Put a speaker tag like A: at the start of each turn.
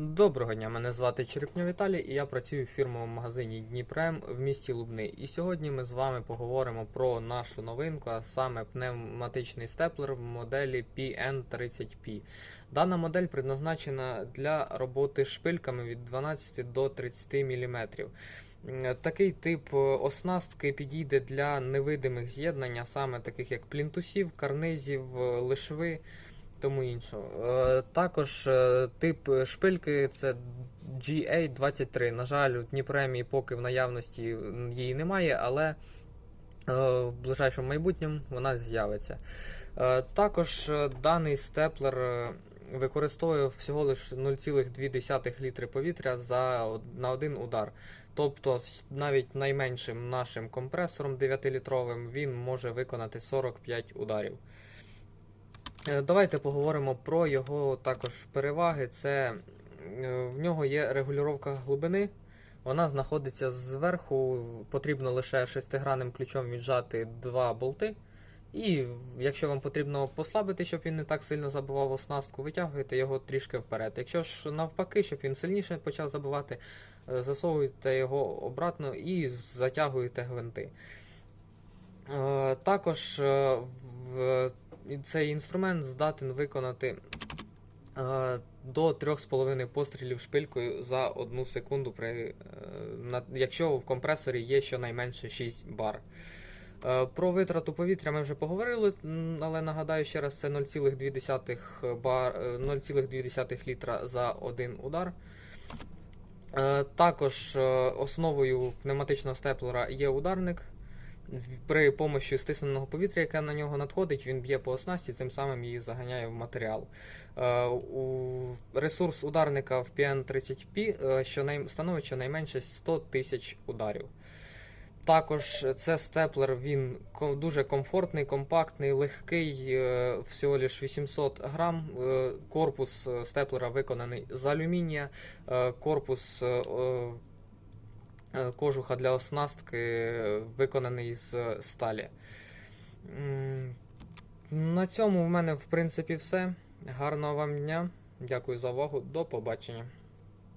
A: Доброго дня, мене звати Черепньо Віталій і я працюю в фірмовому магазині Дніпрем в місті Лубни. І сьогодні ми з вами поговоримо про нашу новинку, а саме пневматичний степлер в моделі PN30P. Дана модель предназначена для роботи шпильками від 12 до 30 мм. Такий тип е, оснастки підійде для невидимих з'єднань, а саме таких як плінтусів, карнизів, е, лишви тому іншого. Е, Також е, тип шпильки це GA23. На жаль, у Дніпремії поки в наявності її немає, але е, в ближайшому майбутньому вона з'явиться. Е, Також е, даний степлер е, використовує всього лише 0,2 літри повітря за, на один удар. Тобто навіть найменшим нашим компресором 9-літровим він може виконати 45 ударів. Е, Давайте поговоримо про його також переваги. Це е, в нього є регулювання глибини. Вона знаходиться зверху. Потрібно лише шестигранним ключом віджати два болти. І якщо вам потрібно послабити, щоб він не так сильно забивав оснастку, витягуєте його трішки вперед. Якщо ж навпаки, щоб він сильніше почав забивати, е, засовуєте його обратно і затягуєте гвинти. Також в цей інструмент здатен виконати е, до 3,5 пострілів шпилькою за 1 секунду, при, е, якщо в компресорі є щонайменше 6 бар. Е, Про витрату повітря ми вже поговорили, але нагадаю ще раз, це 0,2 бар, е, 0,2 літра за один удар. Також основою пневматичного степлера є ударник. При помощі стисненого повітря, яке на нього надходить, він б'є по оснасті, цим самим її заганяє в матеріал. Е, ресурс ударника в PN30P е, становить щонайменше 100 тисяч ударів. Також це степлер, він дуже комфортний, компактний, легкий, е, всього лиш 800 грам. Корпус степлера виконаний з алюмінія, корпус кожуха для оснастки е, виконаний з сталі. На цьому в мене в принципі все. Гарного вам дня. Дякую за увагу. До побачення.